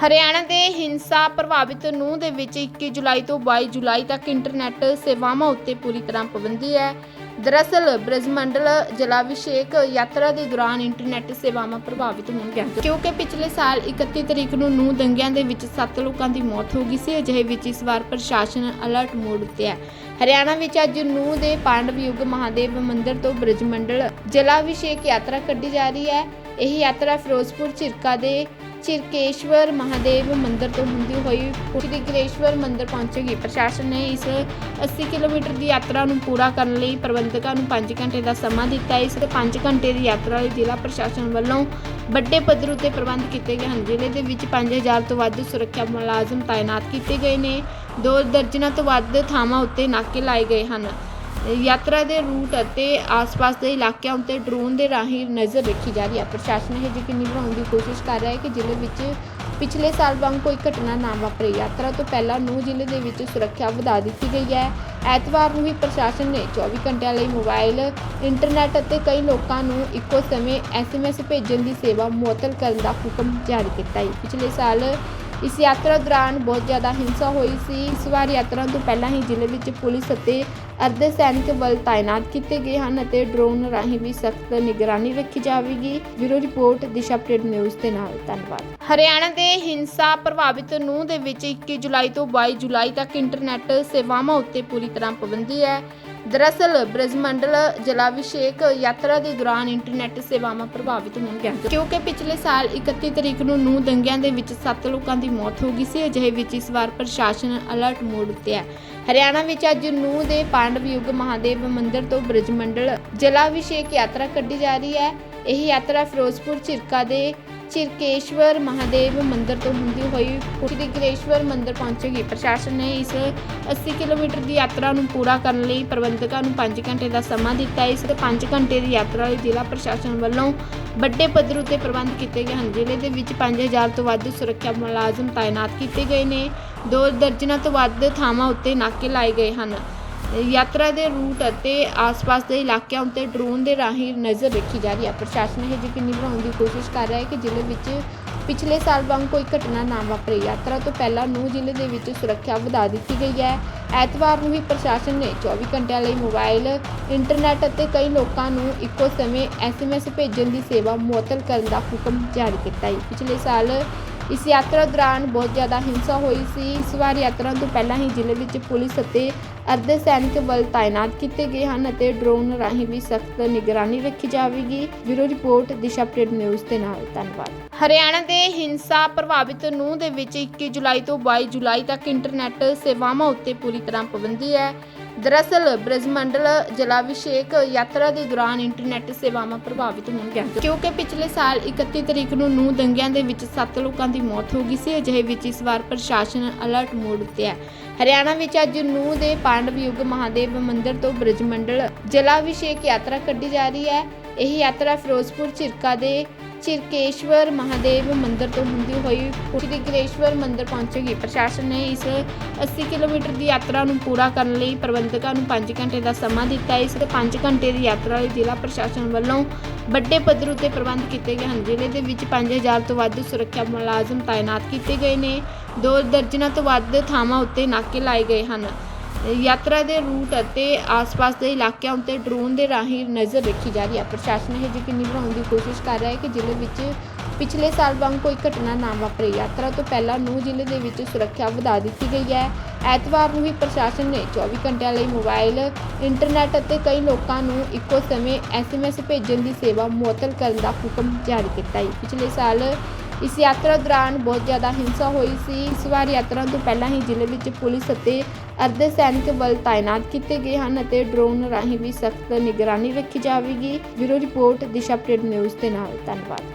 ਹਰਿਆਣਾ ਦੇ ਹਿੰਸਾ ਪ੍ਰਭਾਵਿਤ ਨੂੰ ਦੇ ਵਿੱਚ 21 ਜੁਲਾਈ ਤੋਂ 22 ਜੁਲਾਈ ਤੱਕ ਇੰਟਰਨੈਟ ਸੇਵਾਵਾਂ ਉੱਤੇ ਪੂਰੀ ਤਰ੍ਹਾਂ ਪਾਬੰਦੀ ਹੈ। ਦਰਅਸਲ ਬ੍ਰਜਮੰਡਲ ਜਲਾਭਿਸ਼ੇਕ ਯਾਤਰਾ ਦੇ ਦੌਰਾਨ ਇੰਟਰਨੈਟ ਸੇਵਾਵਾਂ ਪ੍ਰਭਾਵਿਤ ਹੋਣਗੀਆਂ ਕਿਉਂਕਿ ਪਿਛਲੇ ਸਾਲ 31 ਤਰੀਕ ਨੂੰ ਨੂੰ ਦੰਗਿਆਂ ਦੇ ਵਿੱਚ 7 ਲੋਕਾਂ ਦੀ ਮੌਤ ਹੋ ਗਈ ਸੀ, ਅਜਿਹੇ ਵਿੱਚ ਇਸ ਵਾਰ ਪ੍ਰਸ਼ਾਸਨ ਅਲਰਟ ਮੋਡ ਉੱਤੇ ਹੈ। ਹਰਿਆਣਾ ਵਿੱਚ ਅੱਜ ਨੂੰ ਦੇ ਪਾਂਡਵ ਯੁੱਗ ਮਹਾਦੇਵ ਮੰਦਿਰ ਤੋਂ ਬ੍ਰਜਮੰਡਲ ਜਲਾਭਿਸ਼ੇਕ ਯਾਤਰਾ ਕੱਢੀ ਜਾ ਰਹੀ ਹੈ। ਇਹ ਯਾਤਰਾ ਫਿਰੋਜ਼ਪੁਰ, ਝਿਰਕਾ ਦੇ ਚਿਰਕੇਸ਼ਵਰ ਮਹਾਦੇਵ ਮੰਦਿਰ ਤੋਂ ਹੁੰਦੀ ਹੋਈ ਸ਼੍ਰੀ ਗ੍ਰੇਸ਼ਵਰ ਮੰਦਿਰ ਪਹੁੰਚੇਗੀ। ਪ੍ਰਸ਼ਾਸਨ ਨੇ ਇਸ 80 ਕਿਲੋਮੀਟਰ ਦੀ ਯਾਤਰਾ ਨੂੰ ਪੂਰਾ ਕਰਨ ਲਈ ਪ੍ਰਬੰਧਕਾਂ ਨੂੰ 5 ਘੰਟੇ ਦਾ ਸਮਾਂ ਦਿੱਤਾ। ਹੈ ਇਸ 5 ਘੰਟੇ ਦੀ ਯਾਤਰਾ ਲਈ ਜ਼ਿਲ੍ਹਾ ਪ੍ਰਸ਼ਾਸਨ ਵੱਲੋਂ ਵੱਡੇ ਪੱਧਰ ਉੱਤੇ ਪ੍ਰਬੰਧ ਕੀਤੇ ਗਏ ਹਨ। ਜ਼ਿਲ੍ਹੇ ਦੇ ਵਿੱਚ 5000 ਤੋਂ ਵੱਧ ਸੁਰੱਖਿਆ ਮੁਲਾਜ਼ਮ ਤਾਇਨਾਤ ਕੀਤੇ ਗਏ ਨੇ। ਦੋ ਦਰਜਨਾਂ ਤੋਂ ਵੱਧ ਥਾਵਾਂ ਉੱਤੇ ਨਾਕੇ ਲਾਏ ਗਏ ਹਨ। ਯਾਤਰਾ ਦੇ ਰੂਟ ਅਤੇ ਆਸ-ਪਾਸ ਦੇ ਇਲਾਕਿਆਂ ਉੱਤੇ ਡਰੋਨ ਦੇ ਰਾਹੀਂ ਨਜ਼ਰ ਰੱਖੀ ਜਾ ਰਹੀ ਹੈ। ਪ੍ਰਸ਼ਾਸਨ ਇਹ ਯਕੀਨੀ ਬਣਾਉਣ ਦੀ ਕੋਸ਼ਿਸ਼ ਕਰ ਰਿਹਾ ਹੈ ਕਿ ਜ਼ਿਲ੍ਹੇ ਵਿੱਚ ਪਿਛਲੇ ਸਾਲ ਵਾਂਗ ਕੋਈ ਘਟਨਾ ਨਾ ਵਾਪਰੇ। ਯਾਤਰਾ ਤੋਂ ਪਹਿਲਾਂ ਨੂੰ ਜ਼ਿਲ੍ਹੇ ਦੇ ਵਿੱਚ ਸੁਰੱਖਿਆ ਵਧਾ ਦਿੱਤੀ ਗਈ ਹੈ। ਐਤਵਾਰ ਨੂੰ ਹੀ ਪ੍ਰਸ਼ਾਸਨ ਨੇ 24 ਘੰਟਿਆਂ ਲਈ ਮੋਬਾਈਲ, ਇੰਟਰਨੈਟ ਅਤੇ ਕਈ ਲੋਕਾਂ ਨੂੰ ਇੱਕੋ ਸਮੇਂ ਐਸਐਮਐਸ ਭੇਜਣ ਦੀ ਸੇਵਾ ਮੁਅੱਤਲ ਕਰਨ ਦਾ ਹੁਕਮ ਜਾਰੀ ਕੀਤਾ ਹੈ। ਪਿਛਲੇ ਸਾਲ ਇਸ ਯਾਤਰਾ ਦੌਰਾਨ ਬਹੁਤ ਜ਼ਿਆਦਾ ਹਿੰਸਾ ਹੋਈ ਸੀ। ਇਸ ਵਾਰ ਯਾਤਰਾ ਤੋਂ ਪਹਿਲਾਂ ਹੀ ਜ਼ਿਲ੍ਹੇ ਵਿੱਚ ਪੁਲਿਸ ਅਤੇ ਅਰਧ ਸੈਨਿਕ ਬਲ ਤਾਇਨਾਤ ਕੀਤੇ ਗਏ ਹਨ ਅਤੇ ਡਰੋਨ ਰਾਹੀਂ ਵੀ ਸਖਤ ਨਿਗਰਾਨੀ ਰੱਖੀ ਜਾਵੇਗੀ। Bureau report, Disha update news ਦੇ ਨਾਲ। ਧੰਨਵਾਦ। ਹਰਿਆਣਾ ਦੇ ਹਿੰਸਾ ਪ੍ਰਭਾਵਿਤ ਨੂੰ ਦੇ ਵਿੱਚ 21 ਜੁਲਾਈ ਤੋਂ 22 ਜੁਲਾਈ ਤੱਕ ਇੰਟਰਨੈਟ ਸੇਵਾਵਾਂ ਉੱਤੇ ਪੂਰੀ ਤਰ੍ਹਾਂ ਪਾਬੰਦੀ ਹੈ। ਦਰਅਸਲ ਬ੍ਰਜਮੰਡਲ ਜਲਾਭਿਸ਼ੇਕ ਯਾਤਰਾ ਦੇ ਦੌਰਾਨ ਇੰਟਰਨੈਟ ਸੇਵਾਵਾਂ ਪ੍ਰਭਾਵਿਤ ਹੋਣਗੀਆਂ ਕਿਉਂਕਿ ਪਿਛਲੇ ਸਾਲ 31 ਤਰੀਕ ਨੂੰ ਨੂੰ ਦੰਗਿਆਂ ਦੇ ਵਿੱਚ 7 ਲੋਕਾਂ ਦੀ ਮੌਤ ਹੋ ਗਈ ਸੀ, ਅਜਿਹੇ ਵਿੱਚ ਇਸ ਵਾਰ ਪ੍ਰਸ਼ਾਸਨ ਅਲਰਟ ਮੋਡ ਉੱਤੇ ਹੈ। ਹਰਿਆਣਾ ਵਿੱਚ ਅੱਜ ਨੂੰ ਦੇ ਪਾਂਡਵ ਯੁੱਗ ਮਹਾਦੇਵ ਮੰਦਿਰ ਤੋਂ ਬ੍ਰਜਮੰਡਲ ਜਲਾਭਿਸ਼ੇਕ ਯਾਤਰਾ ਕੱਢੀ ਜਾ ਰਹੀ ਹੈ। ਇਹ ਯਾਤਰਾ ਫਿਰੋਜ਼ਪੁਰ ਝਿਰਕਾ ਦੇ ਚਿਰਕੇਸ਼ਵਰ ਮਹਾਦੇਵ ਮੰਦਿਰ ਤੋਂ ਹੁੰਦੀ ਹੋਈ ਸ਼੍ਰੀ ਗ੍ਰੇਸ਼ਵਰ ਮੰਦਿਰ ਪਹੁੰਚੇਗੀ। ਪ੍ਰਸ਼ਾਸਨ ਨੇ ਇਸ 80 ਕਿਲੋਮੀਟਰ ਦੀ ਯਾਤਰਾ ਨੂੰ ਪੂਰਾ ਕਰਨ ਲਈ ਪ੍ਰਬੰਧਕਾਂ ਨੂੰ 5 ਘੰਟੇ ਦਾ ਸਮਾਂ ਦਿੱਤਾ। ਹੈ ਇਸ 5 ਘੰਟੇ ਦੀ ਯਾਤਰਾ ਲਈ ਜ਼ਿਲ੍ਹਾ ਪ੍ਰਸ਼ਾਸਨ ਵੱਲੋਂ ਵੱਡੇ ਪੱਧਰ ਉਤੇ ਪ੍ਰਬੰਧ ਕੀਤੇ ਗਏ ਹਨ। ਜ਼ਿਲ੍ਹੇ ਦੇ ਵਿੱਚ 5000 ਤੋਂ ਵੱਧ ਸੁਰੱਖਿਆ ਮੁਲਾਜ਼ਮ ਤਾਇਨਾਤ ਕੀਤੇ ਗਏ ਨੇ। ਦੋ ਦਰਜਨਾਂ ਤੋਂ ਵੱਧ ਥਾਵਾਂ ਉੱਤੇ ਨਾਕੇ ਲਾਏ ਗਏ ਹਨ। ਯਾਤਰਾ ਦੇ ਰੂਟ ਅਤੇ ਆਸ-ਪਾਸ ਦੇ ਇਲਾਕਿਆਂ ਉੱਤੇ ਡਰੋਨ ਦੇ ਰਾਹੀਂ ਨਜ਼ਰ ਰੱਖੀ ਜਾ ਰਹੀ ਹੈ। ਪ੍ਰਸ਼ਾਸਨ ਇਹ ਯਕੀਨੀ ਬਣਾਉਣ ਦੀ ਕੋਸ਼ਿਸ਼ ਕਰ ਰਿਹਾ ਹੈ ਕਿ ਜ਼ਿਲ੍ਹੇ ਵਿੱਚ ਪਿਛਲੇ ਸਾਲ ਵਾਂਗ ਕੋਈ ਘਟਨਾ ਨਾ ਵਾਪਰੇ। ਯਾਤਰਾ ਤੋਂ ਪਹਿਲਾਂ ਨੂੰ ਜ਼ਿਲ੍ਹੇ ਦੇ ਵਿੱਚ ਸੁਰੱਖਿਆ ਵਧਾ ਦਿੱਤੀ ਗਈ ਹੈ। ਐਤਵਾਰ ਨੂੰ ਹੀ ਪ੍ਰਸ਼ਾਸਨ ਨੇ 24 ਘੰਟਿਆਂ ਲਈ ਮੋਬਾਈਲ, ਇੰਟਰਨੈਟ ਅਤੇ ਕਈ ਲੋਕਾਂ ਨੂੰ ਇੱਕੋ ਸਮੇਂ ਐਸਐਮਐਸ ਭੇਜਣ ਦੀ ਸੇਵਾ ਮੁਅੱਤਲ ਕਰਨ ਦਾ ਹੁਕਮ ਜਾਰੀ ਕੀਤਾ ਹੈ। ਪਿਛਲੇ ਸਾਲ ਇਸ ਯਾਤਰਾ ਦੌਰਾਨ ਬਹੁਤ ਜ਼ਿਆਦਾ ਹਿੰਸਾ ਹੋਈ ਸੀ। ਇਸ ਵਾਰ ਯਾਤਰਾ ਤੋਂ ਪਹਿਲਾਂ ਹੀ ਜ਼ਿਲ੍ਹੇ ਵਿੱਚ ਪੁਲਿਸ ਅਤੇ ਅਰਧ ਸੈਨਿਕ ਬਲ ਤਾਇਨਾਤ ਕੀਤੇ ਗਏ ਹਨ ਅਤੇ ਡਰੋਨ ਰਾਹੀਂ ਵੀ ਸਖਤ ਨਿਗਰਾਨੀ ਰੱਖੀ ਜਾਵੇਗੀ। Bureau report, Disha update news ਦੇ ਨਾਲ। ਧੰਨਵਾਦ। ਹਰਿਆਣਾ ਦੇ ਹਿੰਸਾ ਪ੍ਰਭਾਵਿਤ ਨੂੰ ਦੇ ਵਿੱਚ 21 ਜੁਲਾਈ ਤੋਂ 22 ਜੁਲਾਈ ਤੱਕ ਇੰਟਰਨੈਟ ਸੇਵਾਵਾਂ ਉੱਤੇ ਪੂਰੀ ਤਰ੍ਹਾਂ ਪਾਬੰਦੀ ਹੈ। ਦਰਅਸਲ ਬ੍ਰਜਮੰਡਲ ਜਲਾਭਿਸ਼ੇਕ ਯਾਤਰਾ ਦੇ ਦੌਰਾਨ ਇੰਟਰਨੈਟ ਸੇਵਾਵਾਂ ਪ੍ਰਭਾਵਿਤ ਹੋਣਗੀਆਂ ਕਿਉਂਕਿ ਪਿਛਲੇ ਸਾਲ 31 ਤਰੀਕ ਨੂੰ ਨੂੰ ਦੰਗਿਆਂ ਦੇ ਵਿੱਚ 7 ਲੋਕਾਂ ਦੀ ਮੌਤ ਹੋ ਗਈ ਸੀ, ਅਜਿਹੇ ਵਿੱਚ ਇਸ ਵਾਰ ਪ੍ਰਸ਼ਾਸਨ ਅਲਰਟ ਮੋਡ ਉੱਤੇ ਹੈ। ਹਰਿਆਣਾ ਵਿੱਚ ਅੱਜ ਨੂੰ ਦੇ ਪਾਂਡਵ ਯੁੱਗ ਮਹਾਦੇਵ ਮੰਦਿਰ ਤੋਂ ਬ੍ਰਜਮੰਡਲ ਜਲਾਭਿਸ਼ੇਕ ਯਾਤਰਾ ਕੱਢੀ ਜਾ ਰਹੀ ਹੈ। ਇਹ ਯਾਤਰਾ ਫਿਰੋਜ਼ਪੁਰ, ਝਿਰਕਾ ਦੇ ਚਿਰਕੇਸ਼ਵਰ ਮਹਾਦੇਵ ਮੰਦਿਰ ਤੋਂ ਹੁੰਦੀ ਹੋਈ ਸ਼੍ਰੀ ਗ੍ਰੇਸ਼ਵਰ ਮੰਦਿਰ ਪਹੁੰਚੇਗੀ ਪ੍ਰਸ਼ਾਸਨ ਨੇ ਇਸ 80 ਕਿਲੋਮੀਟਰ ਦੀ ਯਾਤਰਾ ਨੂੰ ਪੂਰਾ ਕਰਨ ਲਈ ਪ੍ਰਬੰਧਕਾਂ ਨੂੰ 5 ਘੰਟੇ ਦਾ ਸਮਾਂ ਦਿੱਤਾ। ਇਸ 5 ਘੰਟੇ ਦੀ ਯਾਤਰਾ ਲਈ ਜ਼ਿਲ੍ਹਾ ਪ੍ਰਸ਼ਾਸਨ ਵੱਲੋਂ ਵੱਡੇ ਪੱਧਰ ਉੱਤੇ ਪ੍ਰਬੰਧ ਕੀਤੇ ਗਏ ਹਨ। ਜ਼ਿਲ੍ਹੇ ਦੇ ਵਿੱਚ 5000 ਤੋਂ ਵੱਧ ਸੁਰੱਖਿਆ ਮੁਲਾਜ਼ਮ ਤਾਇਨਾਤ ਕੀਤੇ ਗਏ ਨੇ। ਦੋ ਦਰਜਨਾਂ ਤੋਂ ਵੱਧ ਥਾਵਾਂ ਉੱਤੇ ਨਾਕੇ ਲਾਏ ਗਏ ਹਨ। ਯਾਤਰਾ ਦੇ ਰੂਟ ਅਤੇ ਆਸ-ਪਾਸ ਦੇ ਇਲਾਕਿਆਂ ਉੱਤੇ ਡਰੋਨ ਦੇ ਰਾਹੀਂ ਨਜ਼ਰ ਰੱਖੀ ਜਾ ਰਹੀ ਹੈ। ਪ੍ਰਸ਼ਾਸਨ ਇਹ ਯਕੀਨੀ ਬਣਾਉਣ ਦੀ ਕੋਸ਼ਿਸ਼ ਕਰ ਰਿਹਾ ਹੈ ਕਿ ਜ਼ਿਲ੍ਹੇ ਵਿੱਚ ਪਿਛਲੇ ਸਾਲ ਵਾਂਗ ਕੋਈ ਘਟਨਾ ਨਾ ਵਾਪਰੇ। ਯਾਤਰਾ ਤੋਂ ਪਹਿਲਾਂ ਨੂੰ ਜ਼ਿਲ੍ਹੇ ਦੇ ਵਿੱਚ ਸੁਰੱਖਿਆ ਵਧਾ ਦਿੱਤੀ ਗਈ ਹੈ। ਐਤਵਾਰ ਨੂੰ ਹੀ ਪ੍ਰਸ਼ਾਸਨ ਨੇ 24 ਘੰਟਿਆਂ ਲਈ ਮੋਬਾਈਲ, ਇੰਟਰਨੈਟ ਅਤੇ ਕਈ ਲੋਕਾਂ ਨੂੰ ਇੱਕੋ ਸਮੇਂ ਐਸਐਮਐਸ ਭੇਜਣ ਦੀ ਸੇਵਾ ਮੁਅੱਤਲ ਕਰਨ ਦਾ ਹੁਕਮ ਜਾਰੀ ਕੀਤਾ ਹੈ। ਪਿਛਲੇ ਸਾਲ ਇਸ ਯਾਤਰਾ ਦੌਰਾਨ ਬਹੁਤ ਜ਼ਿਆਦਾ ਹਿੰਸਾ ਹੋਈ ਸੀ। ਇਸ ਵਾਰ ਯਾਤਰਾ ਤੋਂ ਪਹਿਲਾਂ ਹੀ ਜ਼ਿਲ੍ਹੇ ਵਿੱਚ ਪੁਲਿਸ ਅਤੇ ਅਰਧ ਸੈਨਿਕ ਬਲ ਤਾਇਨਾਤ ਕੀਤੇ ਗਏ ਹਨ ਅਤੇ ਡਰੋਨ ਰਾਹੀਂ ਵੀ ਸਖਤ ਨਿਗਰਾਨੀ ਰੱਖੀ ਜਾਵੇਗੀ। Bureau report, Disha update news ਦੇ ਨਾਲ। ਧੰਨਵਾਦ।